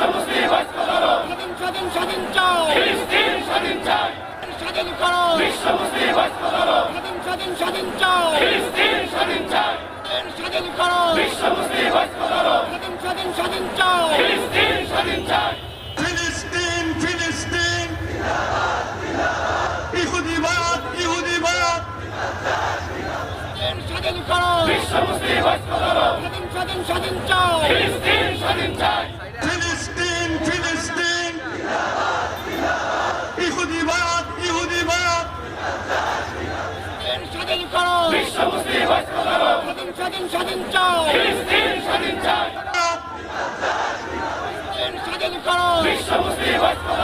স্বাধীন স্বাধীন স্বাধীন চাই স্বাধীন করো স্বাধীন স্বাধীন স্বাধীন চাই স্বাধীন করো স্বাধীন স্বাধীন স্বাধীন চাই ফিলিস্তিন ফিলিস্তিন ইহুদিবাদ ইহুদিবাদ স্বাধীন করো স্বাধীন স্বাধীন স্বাধীন চাই ফিলিস্তিন ফিলিস্তিন ইহুদিবাদ ইহুদিবাদ স্বাধীন করো। স্বাধীন স্বাধীন স্বাধীন চাই স্বাধীন করো স্বাধীন স্বাধীন স্বাধীন